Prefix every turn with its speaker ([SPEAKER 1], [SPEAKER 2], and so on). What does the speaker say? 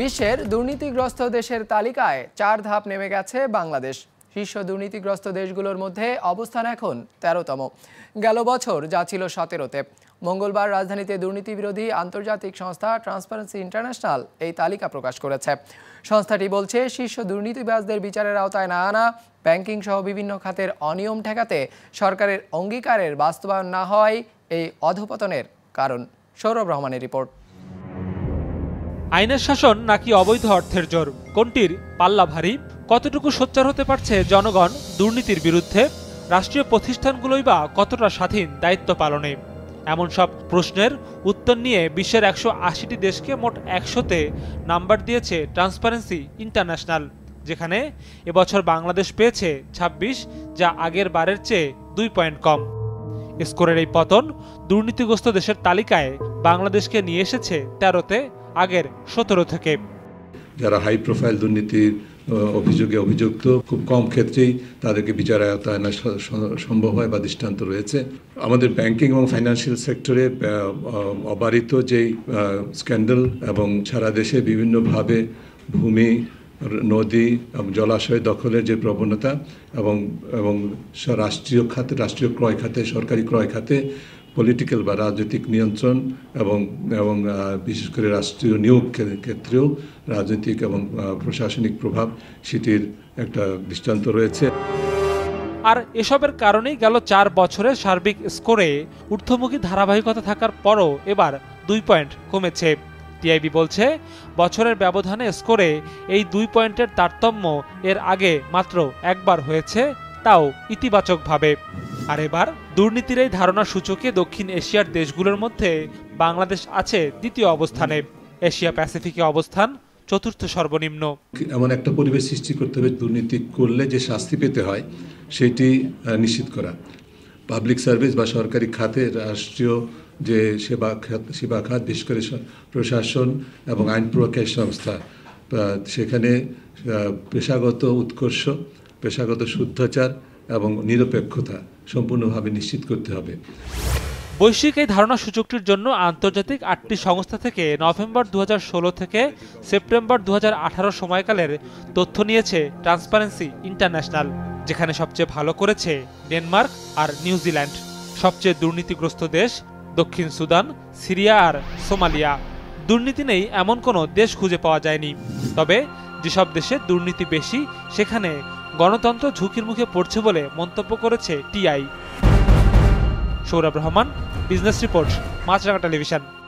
[SPEAKER 1] বিশ্বের দুর্নীতিগ্রস্ত দেশের তালিকায় চার ধাপ নেমে গেছে বাংলাদেশ শীর্ষ দুর্নীতিগ্রস্ত দেশগুলোর মধ্যে অবস্থান এখন তেরোতম গেল বছর যা ছিল সতেরোতে মঙ্গলবার রাজধানীতে দুর্নীতিবিরোধী আন্তর্জাতিক সংস্থা ট্রান্সপারেন্সি ইন্টারন্যাশনাল এই তালিকা প্রকাশ করেছে সংস্থাটি বলছে শীর্ষ দুর্নীতিবাজদের বিচারের আওতায় না আনা ব্যাংকিং সহ বিভিন্ন খাতের অনিয়ম ঠেকাতে সরকারের অঙ্গীকারের বাস্তবায়ন না হওয়াই এই অধপতনের কারণ সৌরভ রহমানের রিপোর্ট
[SPEAKER 2] আইনের শাসন নাকি অবৈধ অর্থের জোর কোনটির পাল্লা ভারী কতটুকু সোচ্চার হতে পারছে জনগণ দুর্নীতির বিরুদ্ধে রাষ্ট্রীয় প্রতিষ্ঠানগুলোই বা কতটা স্বাধীন দায়িত্ব পালনে এমন সব প্রশ্নের উত্তর নিয়ে বিশ্বের একশো আশিটি দেশকে মোট একশোতে নাম্বার দিয়েছে ট্রান্সপারেন্সি ইন্টারন্যাশনাল যেখানে এবছর বাংলাদেশ পেয়েছে ২৬ যা আগের বারের চেয়ে দুই পয়েন্ট কম স্কোরের এই পতন দুর্নীতিগ্রস্ত দেশের তালিকায় বাংলাদেশকে নিয়ে এসেছে তেরোতে আগের সতেরো থেকে
[SPEAKER 3] যারা হাই প্রোফাইল দুর্নীতির অভিযোগে অভিযুক্ত খুব কম ক্ষেত্রেই তাদেরকে বিচার আয়তায়না সম্ভব হয় বা দৃষ্টান্ত রয়েছে আমাদের ব্যাংকিং এবং ফাইন্যান্সিয়াল সেক্টরে অবারিত যেই স্ক্যান্ডাল এবং সারা দেশে বিভিন্নভাবে ভূমি নদী জলাশয় দখলের যে প্রবণতা এবং এবং রাষ্ট্রীয় খাতে রাষ্ট্রীয় ক্রয় খাতে সরকারি ক্রয় খাতে পলিটিক্যাল বা রাজনৈতিক নিয়ন্ত্রণ এবং এবং বিশেষ করে রাষ্ট্রীয় নিয়োগ ক্ষেত্রেও রাজনৈতিক এবং প্রশাসনিক প্রভাব সেটির একটা দৃষ্টান্ত রয়েছে
[SPEAKER 2] আর এসবের কারণেই গেল চার বছরের সার্বিক স্কোরে ঊর্ধ্বমুখী ধারাবাহিকতা থাকার পরও এবার দুই পয়েন্ট কমেছে টিআইবি বলছে বছরের ব্যবধানে স্কোরে এই দুই পয়েন্টের তারতম্য এর আগে মাত্র একবার হয়েছে তাও ইতিবাচকভাবে আর এবার দুর্নীতির এই ধারণা সূচকে দক্ষিণ এশিয়ার দেশগুলোর মধ্যে বাংলাদেশ আছে দ্বিতীয় অবস্থানে এশিয়া প্যাসিফিকে অবস্থান চতুর্থ সর্বনিম্ন
[SPEAKER 3] এমন একটা পরিবেশ সৃষ্টি করতে হবে দুর্নীতি করলে যে শাস্তি পেতে হয় সেটি নিশ্চিত করা পাবলিক সার্ভিস বা সরকারি খাতে রাষ্ট্রীয় যে সেবা খাত সেবা খাত বিশেষ করে প্রশাসন এবং আইন প্রক্রিয়া সংস্থা সেখানে পেশাগত উৎকর্ষ পেশাগত শুদ্ধাচার এবং নিরপেক্ষতা সম্পূর্ণভাবে নিশ্চিত করতে হবে
[SPEAKER 2] বৈশ্বিক এই ধারণা সূচকটির জন্য আন্তর্জাতিক আটটি সংস্থা থেকে নভেম্বর দু থেকে সেপ্টেম্বর দু সময়কালের তথ্য নিয়েছে ট্রান্সপারেন্সি ইন্টারন্যাশনাল যেখানে সবচেয়ে ভালো করেছে ডেনমার্ক আর নিউজিল্যান্ড সবচেয়ে দুর্নীতিগ্রস্ত দেশ দক্ষিণ সুদান সিরিয়া আর সোমালিয়া দুর্নীতি নেই এমন কোনো দেশ খুঁজে পাওয়া যায়নি তবে যেসব দেশে দুর্নীতি বেশি সেখানে গণতন্ত্র ঝুঁকির মুখে পড়ছে বলে মন্তব্য করেছে TI Sourav Rahman business report Machranga television